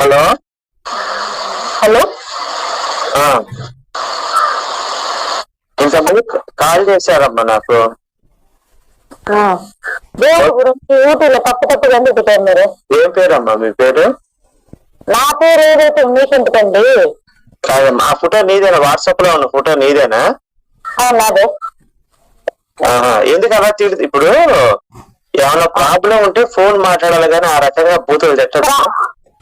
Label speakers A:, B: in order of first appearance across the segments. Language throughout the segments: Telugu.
A: హలో?
B: హలో?
A: ఆ. ఇంతమంది కాల్ చేశారమ్మా నాకు.
B: దేవుడి గురించి యూట్యూబ్లో తప్పు మీరు?
A: ఏం పేరమ్మా మీ పేరు?
B: నా పేరు ఏదైతే మీకెందుకండి
A: కాదమ్మా ఆ ఫోటో నీదేనా? వాట్సాప్లో ఉన్న ఫోటో నీదేనా?
B: నాదే.
A: ఎందుకు అలా తిడు ఇప్పుడు ఏమైనా ప్రాబ్లం ఉంటే ఫోన్ మాట్లాడాలి కానీ ఆ రకంగా బూతులు తిట్టదు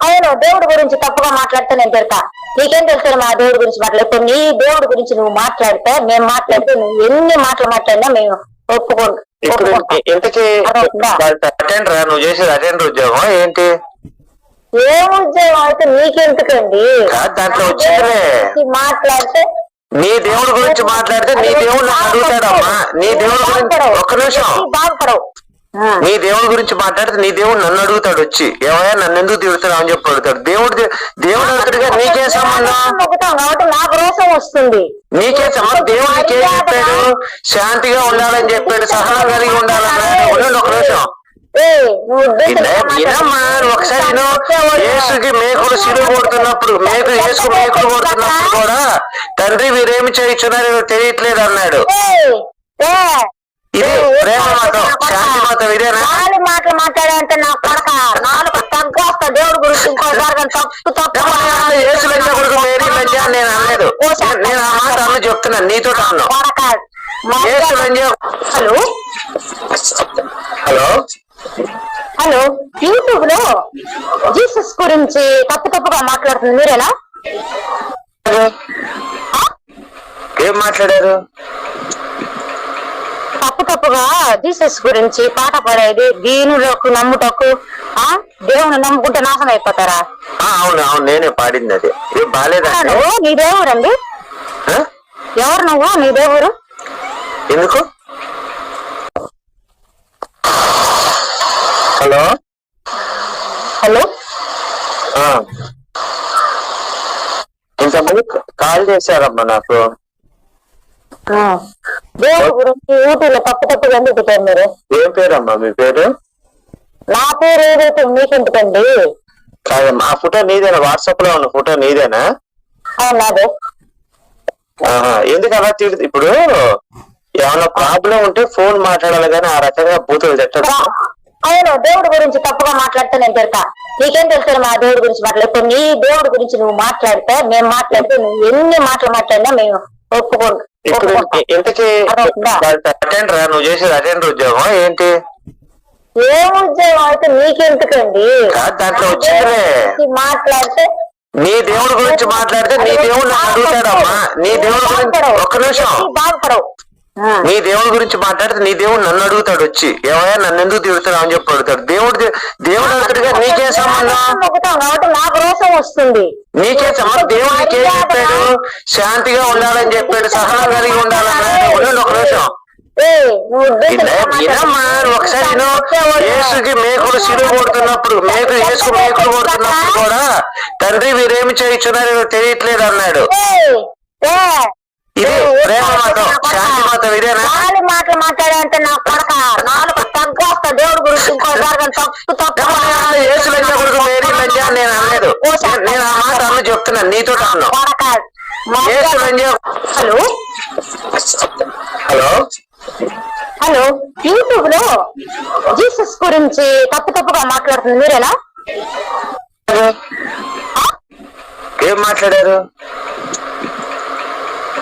B: అవును దేవుడి గురించి తప్పుగా మాట్లాడితే నేను తిడతా నీకేం తెలుసు మా దేవుడి గురించి మాట్లాడు? ఇప్పుడు నీ దేవుడి గురించి నువ్వు మాట్లాడితే మేము మాట్లాడితే నువ్వు ఎన్ని మాటలు మాట్లాడినా మేము ఒప్పుకోం
A: ఇప్పుడు
B: ఒప్పుకుంటాం.
A: ఇంతకీ
B: అదొకటా?
A: అటెండర్? నువ్వు చేసేది అటెండర్ ఉద్యోగం ఏంటి?
B: ఏ ఉద్యోగం అయితే నీకెందుకండి
A: కాదు, దాంట్లో వచ్చిందిలే.
B: మాట్లాడితే
A: నీ దేవుడి గురించి మాట్లాడితే నీ దేవుడు అడుగుతాడమ్మా. నీ దేవుడి గురించి ఒక్క నిమిషం.
B: బాగుపడవు. ఆ.
A: నీ దేవుడి గురించి మాట్లాడితే నీ దేవుడు నన్ను అడుగుతాడు వచ్చి. ఏమయ్యా నన్ను ఎందుకు తిడుతున్నావు అని చెప్పి అడుగుతాడు. దేవుడు దేవుడు అడుగుతాడుగా నీకే సంబంధం?
B: నాకు రోషం వస్తుంది.
A: నీకే సంబంధం? దేవుడు నీకేం చెప్పాడు? శాంతిగా ఉండాలని చెప్పాడు. సహనం కలిగి ఉండండి ఒక వినమ్మా నువ్వు ఒకసారి యేసుకి మేకులు సిలువ కొడుతున్నప్పుడు మేకు యేసుకు మేకులు కొడుతున్నప్పుడు కూడా తండ్రి వీరేమి చేయించున్నారో తెలియట్లేదు అన్నాడు.
B: నాలుగు మాటలు మాట్లాడంటే నా కొడక? నాలుగు తగ్గు వస్తా దేవుడి గురించి ఇంకోసారి కానీ తప్పు తప్పు.
A: నేను అనలేదు. నేను- ఆ మాట అన్న చెప్తున్నాను నీతో అన్ను.
B: హలో?
A: హలో?
B: హలో? యూట్యూబ్లో జీసస్ గురించి తప్పు తప్పుగా మాట్లాడుతుంది. మీరేనా?
A: ఏం మాట్లాడారు?
B: తప్పుగా జీసస్ గురించి పాట పాడేది దీనులకు నమ్ముటకు ఆ? దేవుని నమ్ముకుంటే నాశనం అయిపోతారా?
A: ఆ, అవును అవును నేనే పాడింది అది. బాగాలేదండి
B: నువ్వు? నీ దేవురండి? ఎవరు నువ్వు? నీ దేవురు
A: ఎందుకు? హలో?
B: హలో?
A: ఆ. ఇంతమంది కాల్ చేశారమ్మా నాకు.
B: దేవుడి గురించి తప్పు మీరు?
A: ఏం పేరమ్మా మీ పేరు?
B: నా పేరు ఏదైతే మీకెందుకండి?
A: కాదమ్మా ఆ ఫోటో నీదేనా? వాట్సాప్లో ఉన్న ఫోటో నీదేనా?
B: నాదే.
A: ఆహా. ఎందుకు అలా తిడు ఇప్పుడు ఏమైనా ప్రాబ్లం ఉంటే ఫోన్ మాట్లాడాలి కానీ ఆ రకంగా బూతులు తిట్టదు
B: అవును దేవుడి గురించి తప్పుగా మాట్లాడితే నేను తిడతా. నీకేం తెలుసు మా దేవుడి గురించి మాట్లాడు? ఇప్పుడు నీ దేవుడి గురించి నువ్వు మాట్లాడితే మేము మాట్లాడితే నువ్వు ఎన్ని మాటలు మాట్లాడినా మేము ఒప్పుకోం.
A: ఇప్పుడు
B: ఒప్పుకుంటాం.
A: ఇంతకీ
B: అదొకటా?
A: అటెండర్ నువ్వు చేసేది అటెండర్ ఉద్యోగం ఏంటి?
B: ఏ ఉద్యోగం అయితే నీకెందుకండి?
A: కాదు, దాంట్లో
B: నా
A: వచ్చిందిలే.
B: దేవుడి గురించి మాట్లాడితే
A: నీ దేవుడి గురించి మాట్లాడితే నీ దేవుడు అడుగుతాడమ్మా. నీ దేవుడి గురించి ఒక్క నిమిషం. నీ దేవుడి గురించి మాట్లాడితే నీ దేవుడు నన్ను అడుగుతాడు వచ్చి. ఏమయ్యా నన్ను ఎందుకు తిడుతున్నావు అని చెప్పి అడుగుతాడు. దేవుడు దేవుడు అడుగుతాడుగా నీకే సంబంధం?
B: కాబట్టి నాకు రోషం వస్తుంది.
A: నీకే సంబంధం? దేవుడు నీకేం శాంతిగా ఉండాలని చెప్పాడు సహనం కలిగి ఉండాలన్నాడు ఉండండి ఒక నిమిషం. వినమ్మా ఒకసారి విను. యేసుకి మేకులు సిలువ కొడుతున్నప్పుడు మేకు యేసుకు మేకులు కొడుతున్నప్పుడు కూడా తండ్రి వీరేమి చేయించున్నారో తెలియట్లేదు అన్నాడు. ఇది ప్రేమ మతం. శాంతి మతం ఇదేనా?
B: మాటలు నా కొడక. నాలుగు దేవుడి గురించి ఇంకోసారి కానీ తప్పు తప్పు
A: యేసు లంజ కొడుకు మేరీ నేను అనలేదు. నేను- ఆ మాట అన్న చెప్తున్నాను. నీతో అన్ను
B: హలో?
A: హలో?
B: హలో? యూట్యూబ్లో జీసస్ గురించి తప్పు తప్పుగా మాట్లాడుతుంది. మీరేనా?
A: ఏం మాట్లాడారు?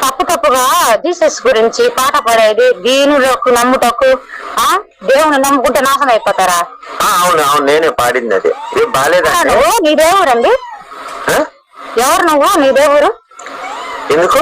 B: తప్పు తప్పుగా జీసస్ గురించి పాట పాడేది దీనులకు నమ్ముటకు ఆ? దేవుని నమ్ముకుంటే నాశనం అయిపోతారా?
A: ఆ, అవును అవును నేనే పాడింది అది.
B: నువ్వు నీ దేవురండి
A: ఆ?
B: ఎవరు నువ్వు? నీ దేవురు
A: ఎందుకు